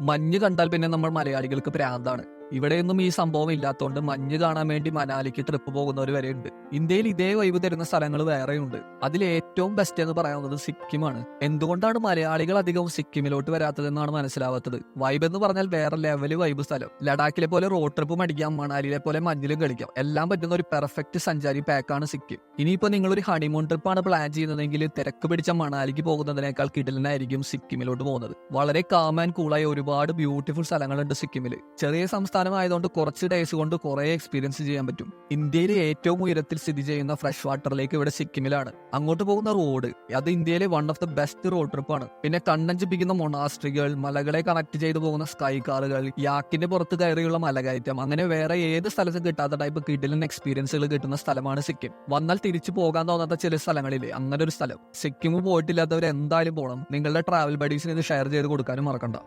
മഞ്ഞ് കണ്ടാൽ പിന്നെ നമ്മൾ മലയാളികൾക്ക് പ്രാന്താണ്. ഇവിടെയൊന്നും ഈ സംഭവം ഇല്ലാത്തതുകൊണ്ട് മഞ്ഞ് കാണാൻ വേണ്ടി മനാലിക്ക് ട്രിപ്പ് പോകുന്നവർ വരെ ഉണ്ട് ഇന്ത്യയിൽ ഇതേ വൈബ് തരുന്ന സ്ഥലങ്ങൾ വേറെയുണ്ട്. അതിൽ ഏറ്റവും ബെസ്റ്റ് എന്ന് പറയുന്നത് സിക്കിമാണ്. എന്തുകൊണ്ടാണ് മലയാളികൾ അധികവും സിക്കിമിലോട്ട് വരാത്തതെന്നാണ് മനസ്സിലാവാത്തത്? വൈബ് എന്ന് പറഞ്ഞാൽ വേറെ ലെവൽ വൈബ് സ്ഥലം. ലഡാക്കിലെ പോലെ റോഡ് ട്രിപ്പ് അടിക്കാം മണാലിയിലെ പോലെ മഞ്ഞിലും കളിക്കാം. എല്ലാം പറ്റുന്ന ഒരു പെർഫെക്റ്റ് സഞ്ചാരി പാക്കാണ് സിക്കിം. ഇനിയിപ്പോ നിങ്ങൾ ഒരു ഹണിമൂൺ ട്രിപ്പാണ് പ്ലാൻ ചെയ്യുന്നതെങ്കിൽ തിരക്ക് പിടിച്ച മണാലിക്ക് പോകുന്നതിനേക്കാൾ കിടലിനായിരിക്കും സിക്കിമിലോട്ട് പോകുന്നത്. വളരെ കാം ആൻഡ് കൂളായ ഒരുപാട് ബ്യൂട്ടിഫുൾ സ്ഥലങ്ങളുണ്ട് സിക്കിമിൽ ചെറിയ സംസ്ഥാനമായതുകൊണ്ട് കുറച്ച് ഡേയ്സ് കൊണ്ട് കുറേ എക്സ്പീരിയൻസ് ചെയ്യാൻ പറ്റും. ഇന്ത്യയിലെ ഏറ്റവും ഉയരത്തിൽ സ്ഥിതി ചെയ്യുന്ന ഫ്രഷ് വാട്ടറിലേക്ക് ഇവിടെ സിക്കിമിലാണ്. അങ്ങോട്ട് പോകുന്ന റോഡ് അത് ഇന്ത്യയിലെ one of the best road ട്രിപ്പാണ് പിന്നെ കണ്ണഞ്ചിപ്പിക്കുന്ന മൊണാസ്ട്രികൾ മലകളെ കണക്ട് ചെയ്തു പോകുന്ന സ്കൈ കാറുകൾ യാക്കിന്റെ പുറത്ത് കയറിയുള്ള മലകയറ്റം അങ്ങനെ വേറെ ഏത് സ്ഥലത്തും കിട്ടാത്ത ടൈപ്പ് കിടിലൻ എക്സ്പീരിയൻസുകൾ കിട്ടുന്ന സ്ഥലമാണ് സിക്കിം. വന്നാൽ തിരിച്ചു പോകാൻ തോന്നാത്ത ചില സ്ഥലങ്ങളില്ലേ അങ്ങനെ ഒരു സ്ഥലം. സിക്കിം പോയിട്ടില്ലാത്തവർ എന്തായാലും പോകണം നിങ്ങളുടെ ട്രാവൽ ബഡീസിന് ഇത് ഷെയർ ചെയ്ത് കൊടുക്കാനും മറക്കണ്ട.